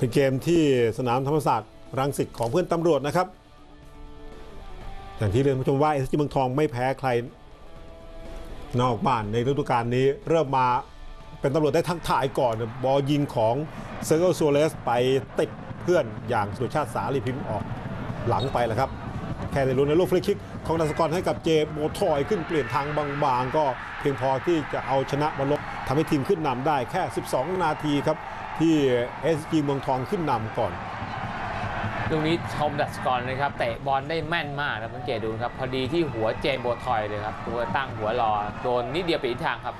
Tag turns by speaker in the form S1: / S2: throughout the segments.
S1: เป็นเกมที่สนามธรรมศาสตร์รังสิตของเพื่อนตำรวจนะครับ อย่างที่เรียนผู้ชมว่าเอสจีเมืองทองไม่แพ้ใคร นอกบ้านในฤดูกาลนี้เริ่มมาเป็นตำรวจได้ทั้งถ่ายก่อน บอลยิงของเซอร์เกลโซเลสไปติดเพื่อนอย่างสุชาติสาลีพิมพ์ออกหลังไปแล้วครับ แค่ในลุ้นในลูกฟรีคิกของดัสกรให้กับเจโบทอยขึ้นเปลี่ยนทางบางๆ ก็เพียงพอที่จะเอาชนะบอลลบทำให้ทีมขึ้นนำได้แค่ 12 นาทีครับ ที่ SG เมืองทองขึ้นนำก่อน
S2: ลูกนี้ชมดัชกรนะครับเตะบอลได้แม่นมากนะสังเกตดูครับ พอดีที่หัวเจมส์โบทอยเลยครับ ตัวตั้งหัวรอโดนนิดเดียวไปอีกทางครับ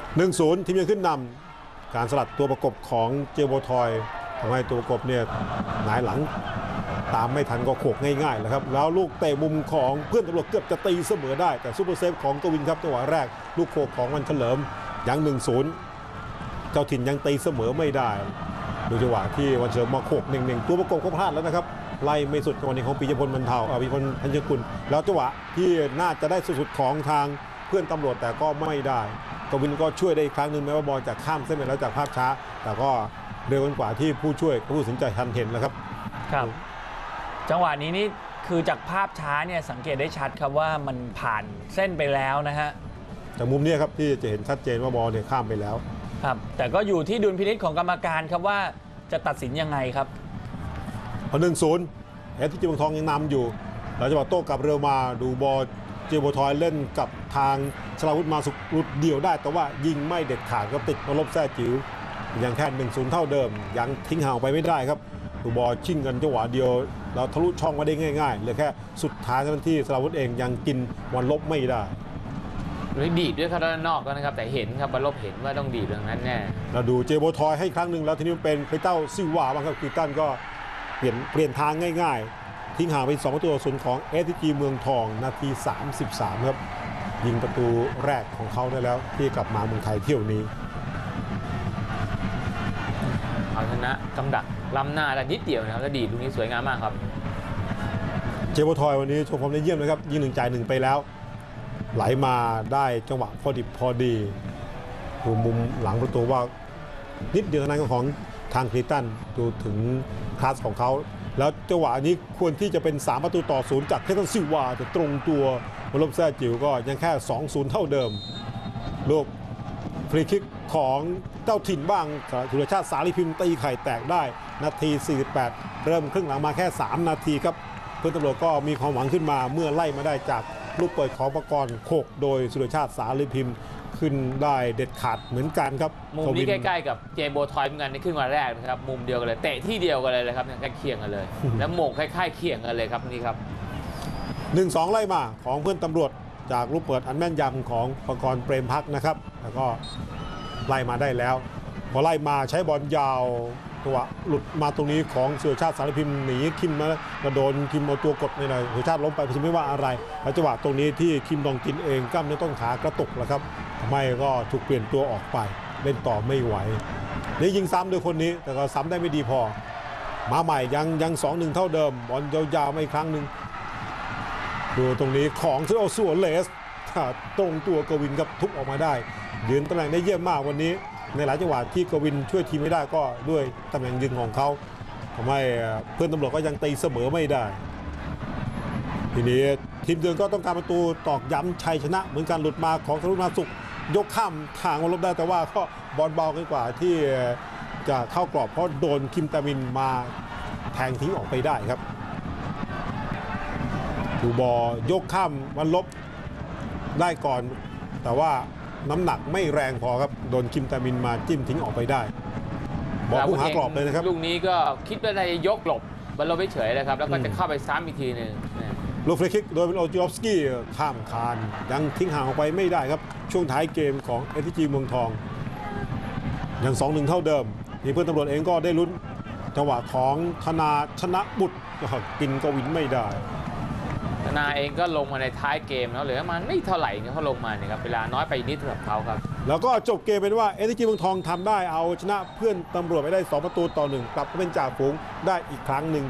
S1: 1-0 ทีมยังขึ้นนำการสลัดตัวประกบของเจโบทอยทำให้ตัวประกบเนี่ยหงายหลังตามไม่ทันก็โขกง่ายๆแหล้วครับ แล้วลูกเตะมุมของเพื่อนตำรวจเกือบจะตีเสมอได้ แต่ซูเปอร์เซฟของกวินครับจังหวะแรก ลูกโขกของวันเฉลิมยัง1-0 เจ้าถิ่นยังตีเสมอไม่ได้ดูจังหวะที่วันเฉลิมมาโขกหนึ่งหนึ่งตัวประกบก็พลาดแล้วนะครับไล่ไม่สุดกับวันนี้ของปียพลบรรเทาอ่าปียพลพันยกุลแล้วจังหวะที่น่าจะได้สุดๆของทางเพื่อนตำรวจแต่ก็ไม่ได้กวินก็ช่วยได้อีกครั้งหนึ่งแม้ว่าบอลจะข้ามเส้นไปแล้วจากภาพช้า แต่ก็เร็วกว่าที่ผู้ช่วยผู้ตัดสินใจทันเห็นแล้วครับ
S3: ครับ จังหวะนี้นี่คือจากภาพช้าเนี่ยสังเกตได้ชัดครับว่ามันผ่านเส้นไปแล้วนะฮะ
S1: จากมุมเนี้ยครับที่จะเห็นชัดเจนว่าบอลเนี่ยข้ามไปแล้ว
S3: ครับ แต่ก็อยู่ที่ดุลพินิจของกรรมการครับว่าจะตัดสินยังไงครับ
S1: พอหนึ่งศูนย์เอสที่จีเมืองทองยังนำอยู่แล้วจังหวะโต้กลับเร็วมาดูบอลเจโบทอยเล่นกับทางชลาวุธมาสุกรุดเดี่ยวได้ แต่ว่ายิงไม่เด็ดขาดก็ติดมาลบแท้จิ๋วยังแค่หนึ่งศูนย์เท่าเดิม ยังทิ้งห่างไปไม่ได้ครับดูบอลชิ่งกันจังหวะเดียว เราทะลุช่องมาได้ง่ายๆเหลือแค่สุดท้ายเท่านั้นที่สลาวุธเองยังกินวันลบไม่ได้
S2: หรือดีดด้วยครับด้านนอกก็นะครับ แต่เห็นครับบอลลบเห็นว่าต้องดีดอย่างนั้นแน่
S1: เราดูเจโบทอยให้ครั้งหนึ่งแล้วทีนี้เป็นคริสตัลซิวาบ้างครับคริสตันก็เปลี่ยนเปลี่ยนทางง่าย ๆ ทิ้งห่างไป2ประตูต่อศูนย์ของเอสทีเมืองทองนาที 33 ครับ ยิงประตูแรกของเขาได้แล้วที่กลับมาเมืองไทยเที่ยวนี้
S2: เอาชนะกำดักล้ำหน้าแต่นิดเดียวนะครับแล้วดีดลูกนี้สวยงามมากครับ
S1: เจโบทอยวันนี้โชว์ความได้เยี่ยมนะครับยิงหนึ่งจ่ายหนึ่งไปแล้ว ไหลมาได้จังหวะพอดิบพอดีดูมุมหลังประตูว่า นิดเดียวเท่านั้นของทางคริตันดูถึงคลาสของเขาแล้วจังหวะนี้ควรที่จะเป็น 3 ประตูต่อศูนย์จากเคตันซิวาแต่ตรงตัวมลบแซ่จิ๋วก็ยังแค่ 2-0 เท่าเดิม ลูกฟรีคิกของเจ้าถิ่นบ้างสุรชาติสาลีพิมพ์ตีไข่แตกได้ นาที 48 เริ่มครึ่งหลังมาแค่ 3 นาทีครับ เพื่อนตำรวจก็มีความหวังขึ้นมาเมื่อไล่มาได้จาก ลูกเปิดของประกรณ์โขกโดยสุรชาติสาลีพิมพ์ ขึ้นได้เด็ดขาดเหมือนกันครับ
S2: มุมนี้ใกล้ๆกับเจมส์โบทอยเหมือนกันในครึ่งวันแรกนะครับมุมเดียวกันเลยเตะที่เดียวกันเลยนะครับใกล้เคียงกันเลย แล้วโมงคล้ายๆเคียงกันเลยครับนี่ครับ
S1: หนึ่งสองไล่มาของเพื่อนตำรวจจากลูกเปิดอันแม่นยำของประกรณ์เปรมพักนะครับ แล้วก็ไล่มาได้แล้ว พอไล่มาใช้บอลยาว ตัวหลุดมาตรงนี้ของสุรชาติสารพิมพ์หนีคิมมากระโดนคิมเอาตัวกดในหน่อยสุรชาติล้มไปผมไม่ว่าอะไรแล้วจังหวะตรงนี้ที่คิมดองกินเองกล้ามเนื้อต้นขากระตุกแล้วครับทำให้ก็ถูกเปลี่ยนตัวออกไปเล่นต่อไม่ไหวนี่ยิงซ้ำโดยคนนี้แต่ก็ซ้ำได้ไม่ดีพอ มาใหม่ยังยังสองหนึ่งเท่าเดิมบอลยาวๆมาอีกครั้งหนึ่งดูตรงนี้ของที่เอส่วเลสตรงตัวกวินกับทุบออกมาได้ยืนตำแหน่งได้เยี่ยมมากวันนี้ ในหลายจังหวะที่กวินช่วยทีมไม่ได้ก็ด้วยตำแหน่งยืนของเขาทำให้เพื่อนตำรวจก็ยังตีเสมอไม่ได้ ทีนี้ทีมเยือนก็ต้องการประตูตอกย้ำชัยชนะ เหมือนกันหลุดมาของสรุปมาสุข ยกข้ามทางมาลบได้แต่ว่าก็บอลเบาเกินกว่าที่จะเข้ากรอบเพราะโดนคิมตามินมาแทงทิ้งออกไปได้ครับดูบอลยกข้ามวันลบได้ก่อน แต่ว่า น้ำหนักไม่แรงพอครับ โดนคิมตามินมาจิ้มทิ้งออกไปได้บอลผู้หากรอบเลยนะครับ
S2: ลูกนี้ก็คิดว่าจะยกหลบบอลลบไปเฉยเลยครับ แล้วก็จะเข้าไปซ้ำอีกทีหนึ่งนะ
S1: ลูกฟรีคิกโดยเป็นโอจิออฟสกี้ข้ามคานยังทิ้งห่างออกไปไม่ได้ครับ ช่วงท้ายเกมของเอทีจีเมืองทองยังสองหนึ่งเท่าเดิมนี่เพื่อนตำรวจเองก็ได้ลุ้นจังหวะของธนาชนะบุตรก็กินกวินไม่ได้
S2: ธ นาเองก็ลงมาในท้ายเกมแล้วเหลือมาไม่เท่าไหร่เนี่ยเขาลงมาเนี่ยครับเวลาน้อยไปนิดสำหรับเขาครับ
S1: แล้วก็จบเกมเป็นว่าเอสจีเมืองทองทำได้เอาชนะเพื่อนตำรวจไปได้ 2 ประตูต่อหนึ่งกลับมาเป็นจ่าฝูงได้อีกครั้งหนึ่ง